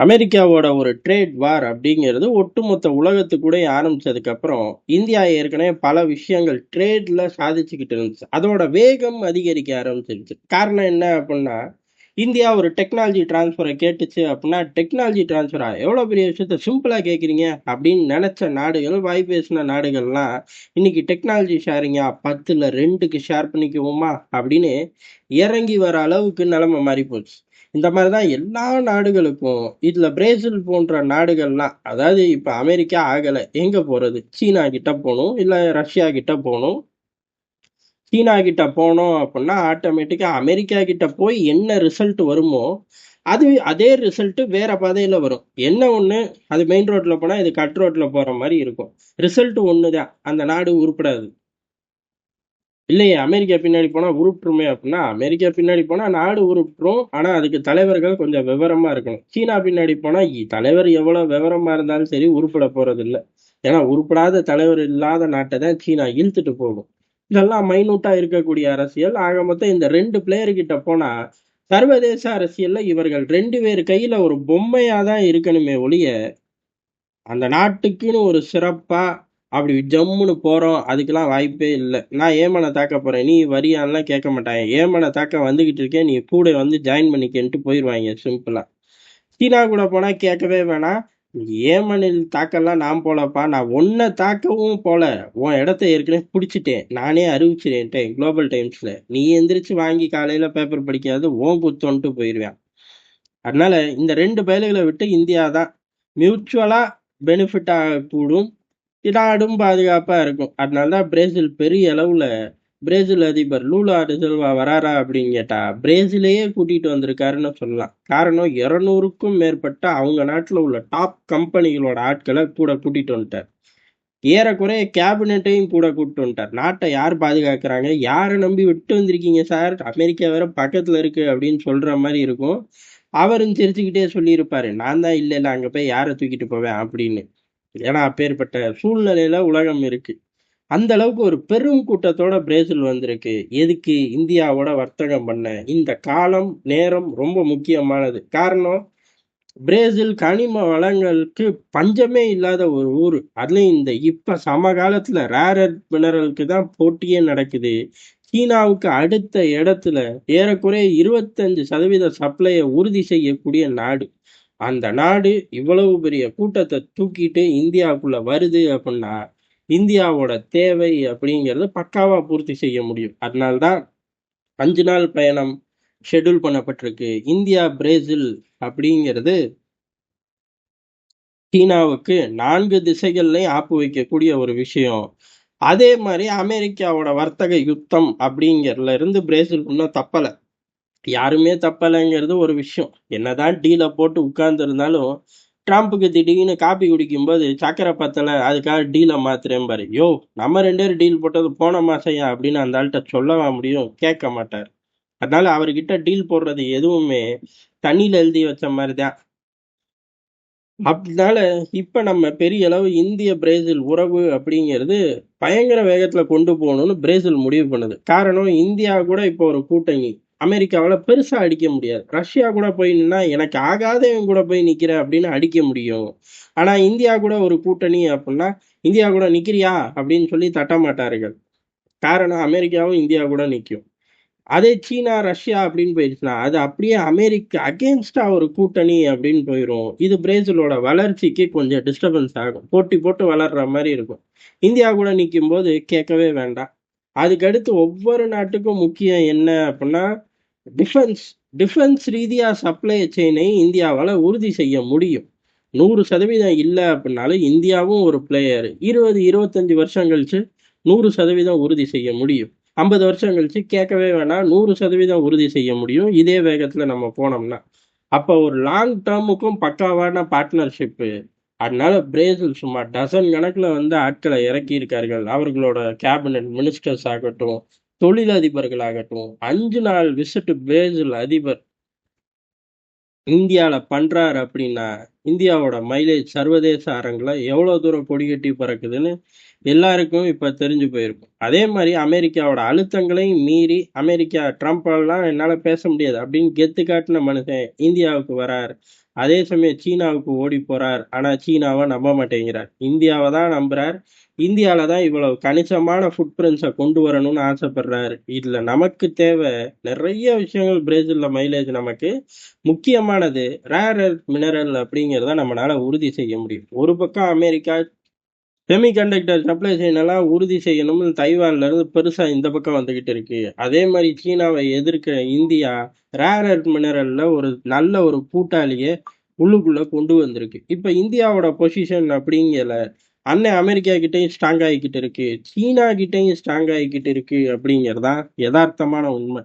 அமெரிக்காவோட ஒரு ட்ரேட் வார் அப்படிங்கிறது ஒட்டுமொத்த உலகத்துக்கூட ஆரம்பிச்சதுக்கு அப்புறம் இந்தியா ஏற்கனவே பல விஷயங்கள் ட்ரேட்ல சாதிச்சுக்கிட்டு இருந்துச்சு. அதோட வேகம் அதிகரிக்க ஆரம்பிச்சிருச்சு. காரணம் என்ன அப்படின்னா இந்தியா ஒரு டெக்னாலஜி டிரான்ஸ்ஃபரை கேட்டுச்சு அப்படின்னா டெக்னாலஜி டிரான்ஸ்ஃபரா எவ்வளோ பெரிய விஷயத்த சிம்பிளாக கேட்குறீங்க அப்படின்னு நினச்ச நாடுகள் வாய் பேசின நாடுகள்லாம் இன்னைக்கு டெக்னாலஜி ஷேரிங்கா பத்தில் ரெண்டுக்கு ஷேர் பண்ணிக்குவோமா? அப்படின்னு இறங்கி வர அளவுக்கு நிலைமை மாறி போச்சு இந்த மாதிரி தான் எல்லா நாடுகளுக்கும் இதில் பிரேசில் போன்ற நாடுகள்லாம் அதாவது இப்போ அமெரிக்கா ஆகலை. எங்கே போகிறது சீனா கிட்ட போகணும் இல்லை ரஷ்யா கிட்ட போகணும். சீனா கிட்ட போனோம் அப்படின்னா ஆட்டோமேட்டிக்காக அமெரிக்கா கிட்ட போய் என்ன ரிசல்ட் வருமோ அது அதே ரிசல்ட்டு வேற பாதையில் வரும். என்ன ஒன்று அது மெயின் ரோட்டில் போனால் இது கட் ரோட்டில் போகிற மாதிரி இருக்கும். ரிசல்ட் ஒன்று தான் அந்த நாடு உருப்படாது. இல்லையே அமெரிக்கா பின்னாடி போனால் உருட்டுருமே அப்படின்னா அமெரிக்கா பின்னாடி போனால் நாடு உருட்டுரும். ஆனால் அதுக்கு தலைவர்கள் கொஞ்சம் விவரமாக இருக்கணும். சீனா பின்னாடி போனால் தலைவர் எவ்வளோ விவரமாக இருந்தாலும் சரி உருப்பட போகிறது இல்லை ஏன்னா உருப்படாத தலைவர் இல்லாத நாட்டை தான் சீனா இழுத்துட்டு போகும். இதெல்லாம் மைனூட்டா இருக்கக்கூடிய அரசியல். ஆக மொத்தம் இந்த ரெண்டு பிளேயர் கிட்ட போனா சர்வதேச அரசியல்ல இவர்கள் ரெண்டு பேர் கையில ஒரு பொம்மையா தான் இருக்கணுமே ஒழிய அந்த நாட்டுக்குன்னு ஒரு சிறப்பா அப்படி ஜம்முன்னு போகிறோம் அதுக்கெல்லாம் வாய்ப்பே இல்லை. நான் ஏமனை தாக்க போகிறேன் நீ வரியான்லாம் கேட்க மாட்டாங்க. ஏமனை தாக்க வந்துக்கிட்டு இருக்கேன். நீ கூட வந்து ஜாயின் பண்ணிக்கன்ட்டு போயிடுவாங்க சிம்பிளாக சீனா கூட போனால் கேட்கவே வேணாம். ஏமனில் தாக்கலாம் நான் போலப்பா. நான் ஒன்றை தாக்கவும் போல. உன் இடத்த ஏற்கனவே பிடிச்சிட்டேன். நானே அறிவிச்சிட்டேன் குளோபல் டைம்ஸில் நீ எந்திரிச்சு வாங்கி காலையில் பேப்பர் படிக்காது ஓன் குத்தோன்ட்டு போயிடுவேன் அதனால் இந்த ரெண்டு பயல்களை விட்டு இந்தியா தான். மியூச்சுவலாக பெனிஃபிட் ஆகக்கூடும். நாடும் பாதுகாப்பாக இருக்கும். அதனாலதான் பிரேசில் பெரிய அளவில் பிரேசில் அதிபர் லூலா டிசல்வா வராரா அப்படின்னு கேட்டா பிரேசிலேயே கூட்டிட்டு வந்திருக்காருன்னு சொல்லலாம். காரணம் இருநூறுக்கும் மேற்பட்ட அவங்க நாட்டில் உள்ள டாப் கம்பெனிகளோட ஆட்களை கூட கூட்டிட்டு வந்துட்டார். ஏறக்குறைய கேபினட்டையும் கூட கூப்பிட்டு வந்துட்டார். நாட்டை யார் பாதுகாக்கிறாங்க? யாரை நம்பி விட்டு வந்திருக்கீங்க சார்? அமெரிக்கா வேற பக்கத்துல இருக்கு அப்படின்னு சொல்ற மாதிரி இருக்கும். அவரும் சிரிச்சுக்கிட்டே சொல்லியிருப்பாரு. நான் தான் இல்லை இல்லை அங்கே போய் யாரை தூக்கிட்டு போவேன் அப்படின்னு. ஏன்னா அப்பேற்பட்ட சூழ்நிலையில உலகம் இருக்கு. அந்த அளவுக்கு ஒரு பெரும் கூட்டத்தோட பிரேசில் வந்திருக்கு. எதுக்கு இந்தியாவோட வர்த்தகம் பண்ண? இந்த காலம் நேரம் ரொம்ப முக்கியமானது. காரணம் பிரேசில் கனிம வளங்களுக்கு பஞ்சமே இல்லாத ஒரு ஊர். அதுலயும் இந்த இப்ப சமகாலத்துல ரேரர் மினரலுக்கு தான் போட்டியே நடக்குது. சீனாவுக்கு அடுத்த இடத்துல ஏறக்குறைய இருபத்தஞ்சு சதவீத சப்ளையை உறுதி செய்யக்கூடிய நாடு. அந்த நாடு இவ்வளவு பெரிய கூட்டத்தை தூக்கிட்டு இந்தியாவுக்குள்ள வருது அப்படின்னா இந்தியாவோட தேவை அப்படிங்கிறத பக்காவா பூர்த்தி செய்ய முடியும். அதனால்தான் அஞ்சு நாள் பயணம் ஷெட்யூல் பண்ணப்பட்டிருக்கு. இந்தியா பிரேசில் அப்படிங்கிறது சீனாவுக்கு நான்கு திசைகள்லையும் ஆப்பு வைக்கக்கூடிய ஒரு விஷயம். அதே மாதிரி அமெரிக்காவோட வர்த்தக யுத்தம் அப்படிங்கிறதுல இருந்து பிரேசில் இன்னும் தப்பலை. யாருமே தப்பலைங்கிறது ஒரு விஷயம். என்னதான் டீலை போட்டு உட்கார்ந்துருந்தாலும் ட்ரம்ப்புக்கு திடீர்னு காப்பி குடிக்கும்போது சக்கரை பத்தலை அதுக்காக டீலை மாத்துறேன் பாரு. யோ நம்ம ரெண்டு பேரும் டீல் போட்டது போன மாசையா அப்படின்னு அந்த ஆள்கிட்ட சொல்லவா முடியும்? கேட்க மாட்டார். அதனால அவர்கிட்ட டீல் போடுறது எதுவுமே தண்ணியில் எழுதி வச்ச மாதிரி தான் அதனால இப்போ நம்ம பெரிய அளவு இந்திய பிரேசில் உறவு அப்படிங்கிறது பயங்கர வேகத்தில் கொண்டு போகணும்னு பிரேசில் முடிவு பண்ணுது. காரணம் இந்தியா கூட இப்போ ஒரு கூட்டணி. அமெரிக்காவில் பெருசாக அடிக்க முடியாது. ரஷ்யா கூட போய் நின்னா எனக்கு ஆகாதவன் கூட போய் நிற்கிற அப்படின்னு அடிக்க முடியும். ஆனால் இந்தியா கூட ஒரு கூட்டணி அப்படின்னா இந்தியா கூட நிற்கிறியா அப்படின்னு சொல்லி தட்ட மாட்டார்கள். காரணம் அமெரிக்காவும் இந்தியா கூட நிற்கும் அதே சீனா ரஷ்யா அப்படின்னு போயிடுச்சுன்னா அது அப்படியே அமெரிக்கா அகேன்ஸ்டா ஒரு கூட்டணி அப்படின்னு போயிடும் இது பிரேசிலோட வளர்ச்சிக்கு கொஞ்சம் டிஸ்டர்பன்ஸ் ஆகும். போட்டி போட்டு வளர்ற மாதிரி இருக்கும். இந்தியா கூட நிற்கும் போது கேட்கவே வேண்டாம். அதுக்கடுத்து ஒவ்வொரு நாட்டுக்கும் முக்கியம் என்ன அப்படின்னா டிஃபென்ஸ் டிஃபென்ஸ் ரீதியாக சப்ளை செயினை இந்தியாவால் உறுதி செய்ய முடியும். நூறு சதவீதம் இல்லை அப்படின்னாலும் இந்தியாவும் ஒரு பிளேயர் இருபது இருபத்தஞ்சி வருஷம் கழிச்சு நூறு சதவீதம் உறுதி செய்ய முடியும். ஐம்பது வருஷம் கழிச்சு கேட்கவே வேணாம் நூறு சதவீதம் உறுதி செய்ய முடியும். இதே வேகத்தில் நம்ம போனோம்னா. அப்போ ஒரு லாங் டேர்முக்கும் பக்காவான பார்ட்னர்ஷிப்பு அதனால பிரேசில் சும்மா டசன் கணக்கில் வந்து ஆட்களை இறக்கி இருக்கார்கள் அவர்களோட கேபினட் மினிஸ்டர்ஸ் ஆகட்டும் தொழிலதிபர்களாகட்டும் அஞ்சு நாள் விசிட்டு பிரேசில் அதிபர் இந்தியாவில் பண்ணுறாரு அப்படின்னா இந்தியாவோட மைலேஜ் சர்வதேச அரங்கில் எவ்வளோ தூரம் கொடி கட்டி பறக்குதுன்னு எல்லாருக்கும் இப்போ தெரிஞ்சு போயிருக்கும். அதே மாதிரி அமெரிக்காவோட அழுத்தங்களையும் மீறி அமெரிக்கா ட்ரம்ப் எல்லாம் என்னால் பேச முடியாது அப்படின்னு கெத்து காட்டின மனுஷன் இந்தியாவுக்கு வரார். அதே சமயம் சீனாவுக்கு ஓடி போறார். ஆனா சீனாவை நம்ப மாட்டேங்கிறார். இந்தியாவை தான் நம்புகிறார் இந்தியாவில் தான் இவ்வளவு கணிசமான ஃபுட் பிரிண்ட்ஸை கொண்டு வரணும்னு ஆசைப்படுறாரு. இதுல நமக்கு தேவை நிறைய விஷயங்கள் பிரேசில்ல மைலேஜ் நமக்கு முக்கியமானது ரேர் மினரல் மினரல் அப்படிங்கிறத நம்மளால உறுதி செய்ய முடியும். ஒரு பக்கம் அமெரிக்கா செமிகண்டக்டர் சப்ளை செயின் எல்லாம் உறுதி செய்யணும்னு தைவான்ல இருந்து பெருசா இந்த பக்கம் வந்துகிட்டு இருக்கு. அதே மாதிரி சீனாவை எதிர்க்க இந்தியா ரேர் எர்த் மினரல்ல ஒரு நல்ல ஒரு கூட்டாளியை உள்ளுக்குள்ள கொண்டு வந்திருக்கு. இப்ப இந்தியாவோட பொசிஷன் அப்படிங்கல அண்ணன் அமெரிக்கா கிட்டையும் ஸ்ட்ராங் ஆகிக்கிட்டு இருக்கு. சீனா கிட்டையும் ஸ்ட்ராங் ஆகிக்கிட்டு இருக்கு அப்படிங்கிறதான் யதார்த்தமான உண்மை.